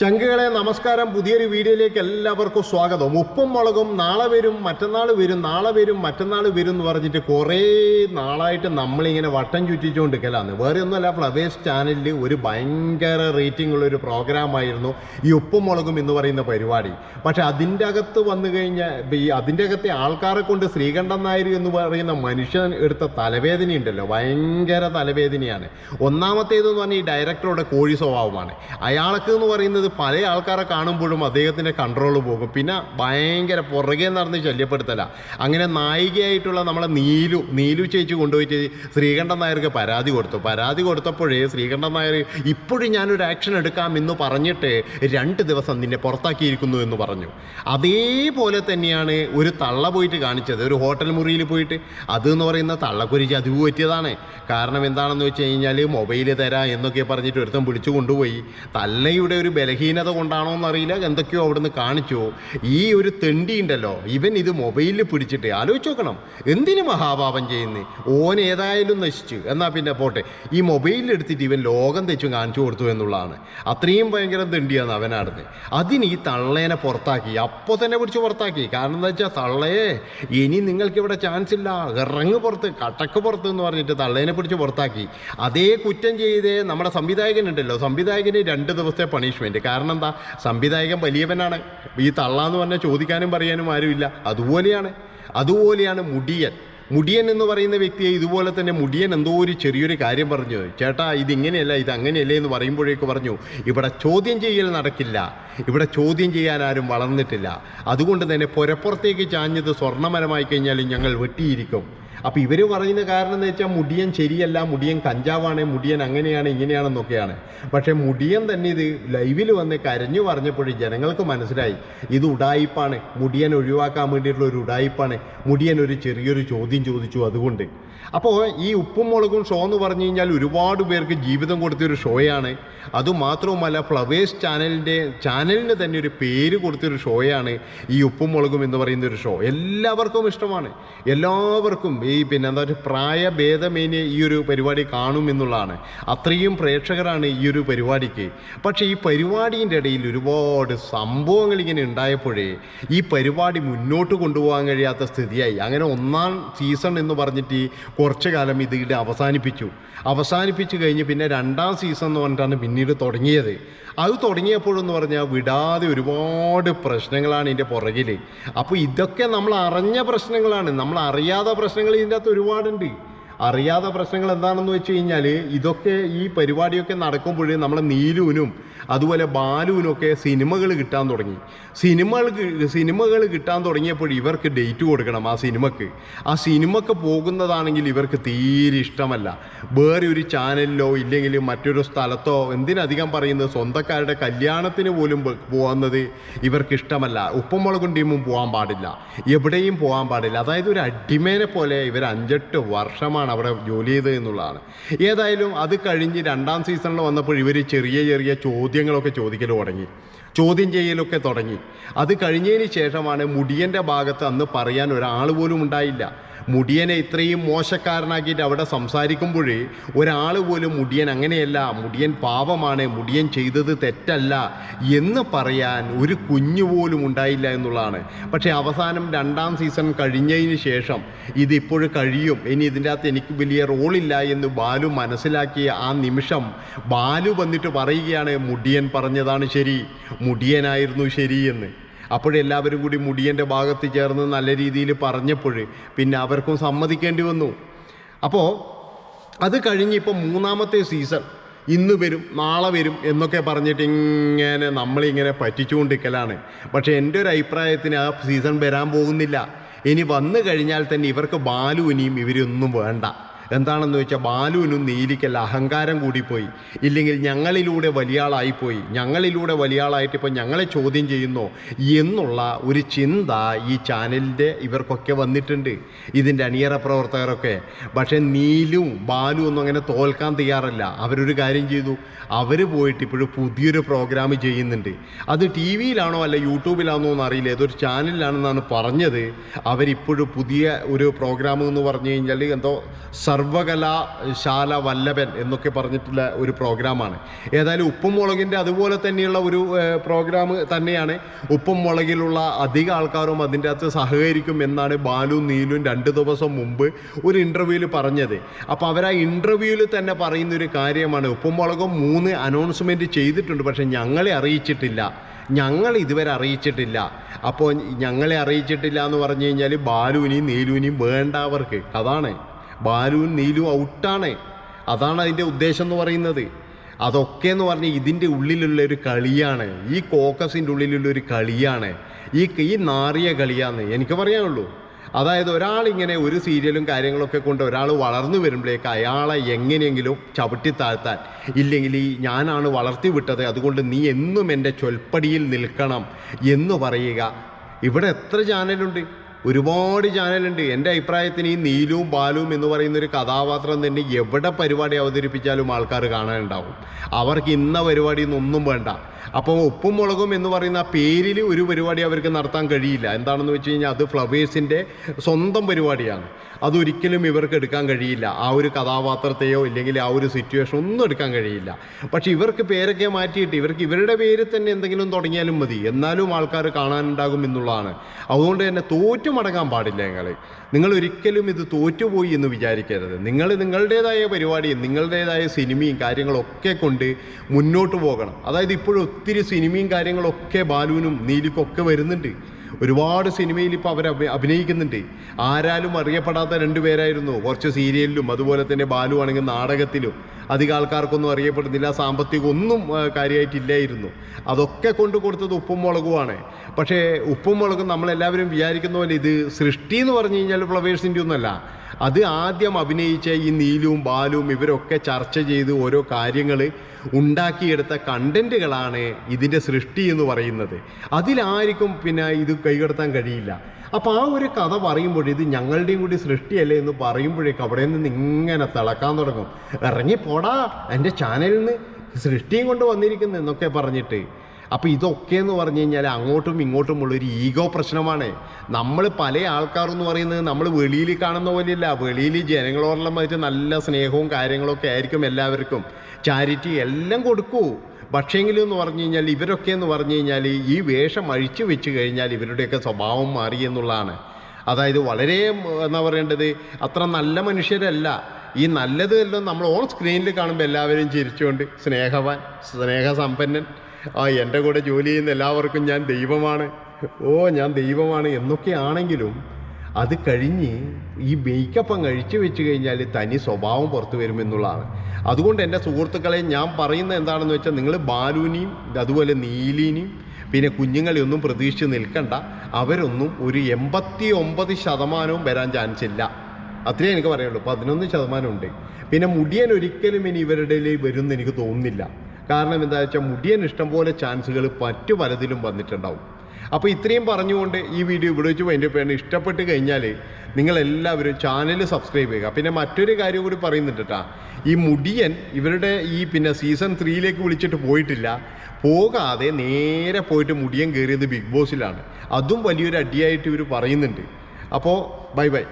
ചങ്കുകളെ നമസ്കാരം പുതിയൊരു വീഡിയോയിലേക്ക് എല്ലാവർക്കും സ്വാഗതം. ഉപ്പും മുളകും നാളെ വരും മറ്റന്നാൾ വരും നാളെ വരും മറ്റന്നാൾ വരും എന്ന് പറഞ്ഞിട്ട് കുറേ നാളായിട്ട് നമ്മളിങ്ങനെ വട്ടം ചുറ്റിച്ചുകൊണ്ട് ചുറ്റിച്ചുകൊണ്ടിരിക്കലാണ്. വേറെ ഒന്നുമല്ല ഫ്ലവേഴ്സ് ചാനലിൽ ഒരു ഭയങ്കര റേറ്റിംഗ് ഉള്ള ഒരു പ്രോഗ്രാമായിരുന്നു ഈ ഉപ്പും മുളകും എന്ന് പറയുന്ന പരിപാടി. പക്ഷെ അതിന്റെ അകത്ത് വന്നു കഴിഞ്ഞാൽ ഈ അതിന്റെ അകത്തെ ആൾക്കാരെ കൊണ്ട് ശ്രീകണ്ഠൻ നായർ എന്ന് പറയുന്ന മനുഷ്യൻ എടുത്ത തലവേദന ഉണ്ടല്ലോ. ഭയങ്കര തലവേദനയാണ്. ഒന്നാമത്തേതെന്ന് പറഞ്ഞാൽ ഈ ഡയറക്ടറുടെ കോഴി സ്വഭാവമാണ്. അയാൾക്ക് എന്ന് പറയുന്നത് പല ആൾക്കാരെ കാണുമ്പോഴും അദ്ദേഹത്തിന്റെ കൺട്രോൾ പോകും. പിന്നെ ഭയങ്കര പുറകെ നടന്ന് ശല്യപ്പെടുത്തല. അങ്ങനെ നായികയായിട്ടുള്ള നമ്മളെ നീലു നീലു ചേച്ചി കൊണ്ടുപോയിട്ട് ശ്രീകണ്ഠൻ നായർക്ക് പരാതി കൊടുത്തു. പരാതി കൊടുത്തപ്പോഴേ ശ്രീകണ്ഠൻ നായർ ഇപ്പോഴും ഞാനൊരു ആക്ഷൻ എടുക്കാം എന്ന് പറഞ്ഞിട്ട് രണ്ട് ദിവസം നിന്നെ പുറത്താക്കിയിരിക്കുന്നു എന്ന് പറഞ്ഞു. അതേപോലെ തന്നെയാണ് ഒരു തള്ള പോയിട്ട് കാണിച്ചത്. ഒരു ഹോട്ടൽ മുറിയിൽ പോയിട്ട്. അത് എന്ന് പറയുന്ന തള്ളക്കുരിച്ച് അതിവ് പറ്റിയതാണ്. കാരണം എന്താണെന്ന് വെച്ച് കഴിഞ്ഞാൽ മൊബൈൽ തരാം എന്നൊക്കെ പറഞ്ഞിട്ട് ഒരുത്തം വിളിച്ചു കൊണ്ടുപോയി. തള്ളയുടെ ഒരു ബലഹീനത കൊണ്ടാണോ എന്നറിയില്ല. എന്തൊക്കെയോ അവിടുന്ന് കാണിച്ചോ. ഈ ഒരു തെണ്ടി ഉണ്ടല്ലോ ഇവൻ ഇത് മൊബൈലിൽ പിടിച്ചിട്ട് ആലോചിച്ച് നോക്കണം. എന്തിനു മഹാപാപം ചെയ്യുന്നത് ഓൻ ഏതായാലും നശിച്ചു. എന്നാൽ പിന്നെ പോട്ടെ. ഈ മൊബൈലിൽ എടുത്തിട്ട് ഇവൻ ലോകം തെച്ചും കാണിച്ചു കൊടുത്തു എന്നുള്ളതാണ്. അത്രയും ഭയങ്കര തെണ്ടിയാണ് അവനാടുന്നത്. അതിന് ഈ തള്ളേനെ പുറത്താക്കി. അപ്പോൾ തന്നെ പിടിച്ച് പുറത്താക്കി. കാരണം എന്താ വെച്ചാൽ തള്ളയെ ഇനി നിങ്ങൾക്ക് ഇവിടെ ചാൻസ് ഇല്ല. ഇറങ്ങ് പുറത്ത് കട്ടക്ക് പുറത്ത് എന്ന് പറഞ്ഞിട്ട് തള്ളേനെ പിടിച്ച് പുറത്താക്കി. അതേ കുറ്റം ചെയ്തേ നമ്മുടെ സംവിധായകനുണ്ടല്ലോ സംവിധായകന് രണ്ട് ദിവസത്തെ പണിഷ്മെന്റ് കാരണം എന്താ? സംവിധായകൻ വലിയവനാണ്. ഈ തള്ളാന്ന് പറഞ്ഞാൽ ചോദിക്കാനും പറയാനും ആരുമില്ല. അതുപോലെയാണ് അതുപോലെയാണ് മുടിയൻ. മുടിയൻ എന്ന് പറയുന്ന വ്യക്തിയെ ഇതുപോലെ തന്നെ മുടിയൻ എന്തോ ഒരു ചെറിയൊരു കാര്യം പറഞ്ഞു. ചേട്ടാ ഇതിങ്ങനെയല്ല ഇത് അങ്ങനെയല്ലേ എന്ന് പറയുമ്പോഴേക്ക് പറഞ്ഞു ഇവിടെ ചോദ്യം ചെയ്യൽ നടക്കില്ല. ഇവിടെ ചോദ്യം ചെയ്യാൻ ആരും വളർന്നിട്ടില്ല. അതുകൊണ്ട് തന്നെ പുരപ്പുറത്തേക്ക് ചാഞ്ഞത് സ്വർണമരമായി കഴിഞ്ഞാലും ഞങ്ങൾ വെട്ടിയിരിക്കും. അപ്പോൾ ഇവർ പറയുന്ന കാരണം എന്ന് വെച്ചാൽ മുടിയൻ ശരിയല്ല മുടിയൻ കഞ്ചാവാണ് മുടിയൻ അങ്ങനെയാണ് ഇങ്ങനെയാണെന്നൊക്കെയാണ്. പക്ഷേ മുടിയൻ തന്നെ ഇത് ലൈവിൽ വന്ന് കരഞ്ഞു പറഞ്ഞപ്പോഴും ജനങ്ങൾക്ക് മനസ്സിലായി ഇത് ഉടായിപ്പാണ് മുടിയൻ ഒഴിവാക്കാൻ വേണ്ടിയിട്ടുള്ള ഒരു ഉടായിപ്പാണ് മുടിയൻ ഒരു ചെറിയൊരു ചോദ്യം ചോദിച്ചു അതുകൊണ്ട്. അപ്പോൾ ഈ ഉപ്പും മുളകും ഷോ എന്ന് പറഞ്ഞു കഴിഞ്ഞാൽ ഒരുപാട് പേർക്ക് ജീവിതം കൊടുത്തൊരു ഷോയാണ്. അതുമാത്രവുമല്ല ഫ്ലവേഴ്സ് ചാനലിന്റെ ചാനലിന് തന്നെ ഒരു പേര് കൊടുത്തൊരു ഷോയാണ് ഈ ഉപ്പും മുളകും എന്ന് പറയുന്ന ഒരു ഷോ. എല്ലാവർക്കും ഇഷ്ടമാണ്. എല്ലാവർക്കും ഈ പിന്നെ എന്താ പറയുക പ്രായഭേദമേനെ ഈ ഒരു പരിപാടി കാണും എന്നുള്ളതാണ്. അത്രയും പ്രേക്ഷകരാണ് ഈ ഒരു പരിപാടിക്ക്. പക്ഷേ ഈ പരിപാടിന്റെ ഇടയിൽ ഒരുപാട് സംഭവങ്ങൾ ഇങ്ങനെ ഉണ്ടായപ്പോഴേ ഈ പരിപാടി മുന്നോട്ട് കൊണ്ടുപോകാൻ കഴിയാത്ത സ്ഥിതിയായി. അങ്ങനെ ഒന്നാം സീസൺ എന്ന് പറഞ്ഞിട്ട് കുറച്ച് കാലം ഇത് അവസാനിപ്പിച്ചു. അവസാനിപ്പിച്ചു കഴിഞ്ഞ് പിന്നെ രണ്ടാം സീസൺ എന്ന് പറഞ്ഞിട്ടാണ് പിന്നീട് തുടങ്ങിയത്. അത് തുടങ്ങിയപ്പോഴെന്ന് പറഞ്ഞാൽ വിടാതെ ഒരുപാട് പ്രശ്നങ്ങളാണ് ഇതിന്റെ പുറകിൽ അപ്പോൾ ഇതൊക്കെ നമ്മൾ അറിഞ്ഞ പ്രശ്നങ്ങളാണ്. നമ്മൾ അറിയാത്ത പ്രശ്നങ്ങൾ ഇതിന്റെ അകത്ത് ഒരുപാടുണ്ട്. അറിയാത്ത പ്രശ്നങ്ങൾ എന്താണെന്ന് വെച്ച് കഴിഞ്ഞാൽ ഇതൊക്കെ ഈ പരിപാടിയൊക്കെ നടക്കുമ്പോൾ നമ്മളെ നീലുവിനും അതുപോലെ ബാലുവിനും ഒക്കെ സിനിമകൾ കിട്ടാൻ തുടങ്ങി. സിനിമകൾ സിനിമകൾ കിട്ടാൻ തുടങ്ങിയപ്പോൾ ഇവർക്ക് ഡേറ്റ് കൊടുക്കണം ആ സിനിമക്ക്. ആ സിനിമക്ക് പോകുന്നതാണെങ്കിൽ ഇവർക്ക് തീരെ ഇഷ്ടമല്ല. വേറെ ഒരു ചാനലിലോ ഇല്ലെങ്കിൽ മറ്റൊരു സ്ഥലത്തോ എന്തിനധികം പറയുന്നത് സ്വന്തക്കാരുടെ കല്യാണത്തിന് പോലും പോകുന്നത് ഇവർക്ക് ഇഷ്ടമല്ല. ഉപ്പുമുളകും ടീമും പോകാൻ പാടില്ല. എവിടെയും പോകാൻ പാടില്ല. അതായത് ഒരു അടിമേനെ പോലെ ഇവർ അഞ്ചെട്ട് വർഷമാണ് അവിടെ ജോലി ചെയ്തത് എന്നുള്ളതാണ്. ഏതായാലും അത് കഴിഞ്ഞ് രണ്ടാം സീസണിൽ വന്നപ്പോൾ ഇവർ ചെറിയ ചെറിയ ചോദ്യങ്ങളൊക്കെ ചോദിക്കൽ തുടങ്ങി. ചോദ്യം ചെയ്യലൊക്കെ തുടങ്ങി. അത് കഴിഞ്ഞതിന് ശേഷമാണ് മുടിയന്റെ ഭാഗത്ത് അന്ന് പറയാൻ ഒരാൾ പോലും ഉണ്ടായില്ല. മുടിയനെ ഇത്രയും മോശക്കാരനാക്കിയിട്ട് അവിടെ സംസാരിക്കുമ്പോൾ ഒരാൾ പോലും മുടിയൻ അങ്ങനെയല്ല മുടിയൻ പാപമാണ് മുടിയൻ ചെയ്തത് തെറ്റല്ല എന്ന് പറയാൻ ഒരു കുഞ്ഞു പോലും ഉണ്ടായില്ല എന്നുള്ളതാണ്. പക്ഷേ അവസാനം രണ്ടാം സീസൺ കഴിഞ്ഞതിന് ശേഷം ഇതിപ്പോഴും കഴിയും. ഇനി ഇതിന്റെ അകത്ത് എനിക്ക് വലിയ റോളില്ല എന്ന് ബാലു മനസ്സിലാക്കിയ ആ നിമിഷം ബാലു വന്നിട്ട് പറയുകയാണ് മുടിയൻ പറഞ്ഞതാണ് ശരി മുടിയനായിരുന്നു ശരി എന്ന്. അപ്പോഴെല്ലാവരും കൂടി മുടിയന്റെ ഭാഗത്ത് ചേർന്ന് നല്ല രീതിയിൽ പറഞ്ഞപ്പോൾ പിന്നെ അവർക്കും സമ്മതിക്കേണ്ടി വന്നു. അപ്പോൾ അത് കഴിഞ്ഞ് ഇപ്പം മൂന്നാമത്തെ സീസൺ ഇന്ന് വരും നാളെ വരും എന്നൊക്കെ പറഞ്ഞിട്ട് ഇങ്ങനെ നമ്മളിങ്ങനെ പറ്റിച്ചുകൊണ്ടിരിക്കലാണ്. പക്ഷേ എന്റെ ഒരു അഭിപ്രായത്തിന് ആ സീസൺ വരാൻ പോകുന്നില്ല. ഇനി വന്നു കഴിഞ്ഞാൽ തന്നെ ഇവർക്ക് ബാലുവിനെയും ഇവരൊന്നും വേണ്ട. എന്താണെന്ന് വെച്ചാൽ ബാലുവിനും നീലിക്കല്ല അഹങ്കാരം കൂടിപ്പോയി. ഇല്ലെങ്കിൽ ഞങ്ങളിലൂടെ വലിയ ആളായിപ്പോയി ഞങ്ങളിലൂടെ വലിയ ആളായിട്ട് ഇപ്പോൾ ഞങ്ങളെ ചോദ്യം ചെയ്യുന്നു എന്നുള്ള ഒരു ചിന്ത ഈ ചാനലിന്റെ ഇവർക്കൊക്കെ വന്നിട്ടുണ്ട്. ഇതിന്റെ അണിയറ പ്രവർത്തകരൊക്കെ. പക്ഷേ നീലും ബാലു ഒന്നും അങ്ങനെ തോൽക്കാൻ തയ്യാറല്ല. അവരൊരു കാര്യം ചെയ്തു. അവർ പോയിട്ട് ഇപ്പോഴും പുതിയൊരു പ്രോഗ്രാം ചെയ്യുന്നുണ്ട്. അത് ടി വിയിലാണോ അല്ല യൂട്യൂബിലാണോ എന്ന് അറിയില്ല ഏതൊരു ചാനലിലാണെന്നാണ് പറഞ്ഞത്. അവരിപ്പോഴും പുതിയ ഒരു പ്രോഗ്രാം എന്ന് പറഞ്ഞു കഴിഞ്ഞാൽ എന്തോ സർവകലാശാല വല്ലഭൻ എന്നൊക്കെ പറഞ്ഞിട്ടുള്ള ഒരു പ്രോഗ്രാമാണ്. ഏതായാലും ഉപ്പും മുളകിന്റെ അതുപോലെ തന്നെയുള്ള ഒരു പ്രോഗ്രാം തന്നെയാണ്. ഉപ്പും മുളകിലുള്ള അധിക ആൾക്കാരും അതിന്റെ അകത്ത് സഹകരിക്കും എന്നാണ് ബാലു നീലും രണ്ട് ദിവസം മുമ്പ് ഒരു ഇന്റർവ്യൂവിൽ പറഞ്ഞത്. അപ്പോൾ അവർ ആ ഇന്റർവ്യൂവിൽ തന്നെ പറയുന്ന ഒരു കാര്യമാണ്. ഉപ്പും മുളകും മൂന്ന് അനൗൺസ്മെന്റ് ചെയ്തിട്ടുണ്ട് പക്ഷേ ഞങ്ങളെ അറിയിച്ചിട്ടില്ല. ഞങ്ങൾ ഇതുവരെ അറിയിച്ചിട്ടില്ല. അപ്പോൾ ഞങ്ങളെ അറിയിച്ചിട്ടില്ല എന്ന് പറഞ്ഞു കഴിഞ്ഞാൽ ബാലുവിനെയും നീലുവിനെയും വേണ്ട അവർക്ക്. അതാണ്. ബാലുവും നീലും ഔട്ടാണ്. അതാണ് അതിന്റെ ഉദ്ദേശം എന്ന് പറയുന്നത്. അതൊക്കെ എന്ന് പറഞ്ഞാൽ ഇതിന്റെ ഉള്ളിലുള്ള ഒരു കളിയാണ്. ഈ കോക്കസിന്റെ ഉള്ളിലുള്ള ഒരു കളിയാണ്. ഈ ഈ നാറിയ കളിയാന്ന് എനിക്ക് പറയാനുള്ളൂ. അതായത് ഒരാളിങ്ങനെ ഒരു സീരിയലും കാര്യങ്ങളൊക്കെ കൊണ്ട് ഒരാൾ വളർന്നു വരുമ്പോഴേക്ക് അയാളെ എങ്ങനെയെങ്കിലും ചവിട്ടി താഴ്ത്താൻ. ഇല്ലെങ്കിൽ ഈ ഞാനാണ് വളർത്തി വിട്ടത് അതുകൊണ്ട് നീ എന്നും എന്റെ ചൊൽപ്പടിയിൽ നിൽക്കണം എന്ന് പറയുക. ഇവിടെ എത്ര ചാനലുണ്ട്? ഒരുപാട് ചാനലുണ്ട്. എന്റെ അഭിപ്രായത്തിന് ഈ നീലും ബാലും എന്ന് പറയുന്ന ഒരു കഥാപാത്രം തന്നെ എവിടെ പരിപാടി അവതരിപ്പിച്ചാലും ആൾക്കാർ കാണാനുണ്ടാവും. അവർക്ക് ഇന്ന പരിപാടി ഒന്നും വേണ്ട. അപ്പോൾ ഉപ്പും മുളകും എന്ന് പറയുന്ന പേരിൽ ഒരു പരിപാടി അവർക്ക് നടത്താൻ കഴിയില്ല. എന്താണെന്ന് വെച്ച് കഴിഞ്ഞാൽ അത് ഫ്ലവേഴ്സിന്റെ സ്വന്തം പരിപാടിയാണ്. അതൊരിക്കലും ഇവർക്ക് എടുക്കാൻ കഴിയില്ല. ആ ഒരു കഥാപാത്രത്തെയോ ഇല്ലെങ്കിൽ ആ ഒരു സിറ്റുവേഷൻ ഒന്നും എടുക്കാൻ കഴിയില്ല. പക്ഷേ ഇവർക്ക് പേരൊക്കെ മാറ്റിയിട്ട് ഇവർക്ക് ഇവരുടെ പേര് തന്നെ എന്തെങ്കിലും തുടങ്ങിയാലും മതി. എന്നാലും ആൾക്കാർ കാണാനുണ്ടാകും എന്നുള്ളതാണ്. അതുകൊണ്ട് തന്നെ തോറ്റു മടങ്ങാൻ പാടില്ല ഞങ്ങൾ നിങ്ങൾ ഒരിക്കലും ഇത് തോറ്റുപോയി എന്ന് വിചാരിക്കരുത്. നിങ്ങൾ നിങ്ങളുടേതായ പരിപാടിയും നിങ്ങളുടേതായ സിനിമയും കാര്യങ്ങളൊക്കെ കൊണ്ട് മുന്നോട്ട് പോകണം. അതായത് ഇപ്പോഴും ഒത്തിരി സിനിമയും കാര്യങ്ങളൊക്കെ ബാലുവിനും നീലിക്കൊക്കെ വരുന്നുണ്ട്. ഒരുപാട് സിനിമയിൽ ഇപ്പോൾ അവർ അഭി- അഭിനയിക്കുന്നുണ്ട്. ആരാലും അറിയപ്പെടാത്ത രണ്ടുപേരായിരുന്നു കുറച്ച് സീരിയലിലും അതുപോലെ തന്നെ ബാലു ആണെങ്കിൽ നാടകത്തിലും. അധികം ആൾക്കാർക്കൊന്നും അറിയപ്പെടുന്നില്ല. സാമ്പത്തികം ഒന്നും ആ, കാര്യമായിട്ടില്ലായിരുന്നു അതൊക്കെ കൊണ്ട് കൊടുത്തത് ഉപ്പും മുളകുമാണ് പക്ഷേ ഉപ്പും മുളകും നമ്മളെല്ലാവരും വിചാരിക്കുന്ന പോലെ ഇത് സൃഷ്ടി എന്ന് പറഞ്ഞു കഴിഞ്ഞാൽ ഫ്ലവേഴ്സിന്റെ ഒന്നുമല്ല അത് ആദ്യം അഭിനയിച്ച ഈ നീലുവും ബാലുവും ഇവരൊക്കെ ചർച്ച ചെയ്ത് ഓരോ കാര്യങ്ങൾ ഉണ്ടാക്കിയെടുത്ത കണ്ടന്റുകളാണ് ഇതിന്റെ സൃഷ്ടി എന്ന് പറയുന്നത്. അതിലാർക്കും പിന്നെ ഇത് കൈകടത്താൻ കഴിയില്ല. അപ്പോൾ ആ ഒരു കഥ പറയുമ്പോൾ ഇത് ഞങ്ങളുടെയും കൂടി സൃഷ്ടിയല്ലേ എന്ന് പറയുമ്പോഴേക്കും അവിടെ നിന്ന് ഇങ്ങനെ തിളക്കാൻ തുടങ്ങും. ഇറങ്ങി പോടാ എന്റെ ചാനലിൽ നിന്ന് സൃഷ്ടിയും കൊണ്ട് വന്നിരിക്കുന്നു എന്നൊക്കെ പറഞ്ഞിട്ട് അപ്പോൾ ഇതൊക്കെ എന്ന് പറഞ്ഞു കഴിഞ്ഞാൽ അങ്ങോട്ടും ഇങ്ങോട്ടുമുള്ള ഒരു ഈഗോ പ്രശ്നമാണ്. നമ്മൾ പല ആൾക്കാരെന്ന് പറയുന്നത് നമ്മൾ വെളിയിൽ കാണുന്ന പോലെയല്ല. വെളിയിൽ ജനങ്ങളോടെല്ലാം മറ്റ് നല്ല സ്നേഹവും കാര്യങ്ങളൊക്കെ ആയിരിക്കും എല്ലാവർക്കും. ചാരിറ്റി എല്ലാം കൊടുക്കൂ. പക്ഷേങ്കിലും എന്ന് പറഞ്ഞു കഴിഞ്ഞാൽ ഇവരൊക്കെ എന്ന് പറഞ്ഞു കഴിഞ്ഞാൽ ഈ വേഷം അഴിച്ചു വെച്ച് കഴിഞ്ഞാൽ ഇവരുടെയൊക്കെ സ്വഭാവം മാറി എന്നുള്ളതാണ്. അതായത് വളരെ എന്താ പറയേണ്ടത്? അത്ര നല്ല മനുഷ്യരല്ല. ഈ നല്ലത് എല്ലാം നമ്മൾ ഓൺ സ്ക്രീനിൽ കാണുമ്പോൾ എല്ലാവരും ചിരിച്ചുകൊണ്ട് സ്നേഹവാൻ സ്നേഹസമ്പന്നൻ ആ എന്റെ കൂടെ ജോലി ചെയ്യുന്ന എല്ലാവർക്കും ഞാൻ ദൈവമാണ്. ഓ ഞാൻ ദൈവമാണ് എന്നൊക്കെ ആണെങ്കിലും അത് കഴിഞ്ഞ് ഈ മേക്കപ്പ് അങ്ങ് വെച്ച് കഴിഞ്ഞാൽ തനി സ്വഭാവം പുറത്തു വരുമെന്നുള്ളതാണ് അതുകൊണ്ട് എന്റെ സുഹൃത്തുക്കളെ ഞാൻ പറയുന്നത് എന്താണെന്ന് വെച്ചാൽ നിങ്ങൾ ബാലുവിനെയും അതുപോലെ നീലിനെയും പിന്നെ കുഞ്ഞുങ്ങളെ ഒന്നും പ്രതീക്ഷിച്ച് നിൽക്കണ്ട. അവരൊന്നും ഒരു എൺപത്തി ഒമ്പത് ശതമാനവും വരാൻ ചാൻസ് ഇല്ല. അത്രേ എനിക്ക് പറയുള്ളൂ പതിനൊന്ന് ശതമാനം ഉണ്ട്. പിന്നെ മുടിയൻ ഒരിക്കലും ഇനി ഇവരുടെ വരുമെന്ന് എനിക്ക് തോന്നുന്നില്ല. കാരണം എന്താ വെച്ചാൽ മുടിയൻ ഇഷ്ടംപോലെ ചാൻസുകൾ മറ്റു പലതിലും വന്നിട്ടുണ്ടാവും. അപ്പോൾ ഇത്രയും പറഞ്ഞുകൊണ്ട് ഈ വീഡിയോ ഇവിടെ വെച്ച് എന്റെ പേര് ഇഷ്ടപ്പെട്ട് കഴിഞ്ഞാൽ നിങ്ങളെല്ലാവരും ചാനൽ സബ്സ്ക്രൈബ് ചെയ്യുക. പിന്നെ മറ്റൊരു കാര്യം കൂടി പറയുന്നുണ്ട് കേട്ടോ ഈ മുടിയൻ ഇവരുടെ ഈ പിന്നെ സീസൺ ത്രീയിലേക്ക് വിളിച്ചിട്ട് പോയിട്ടില്ല. പോകാതെ നേരെ പോയിട്ട് മുടിയൻ കയറിയത് ബിഗ് ബോസിലാണ് അതും വലിയൊരു അടിയായിട്ട് ഇവർ പറയുന്നുണ്ട്. അപ്പോൾ ബൈ ബൈ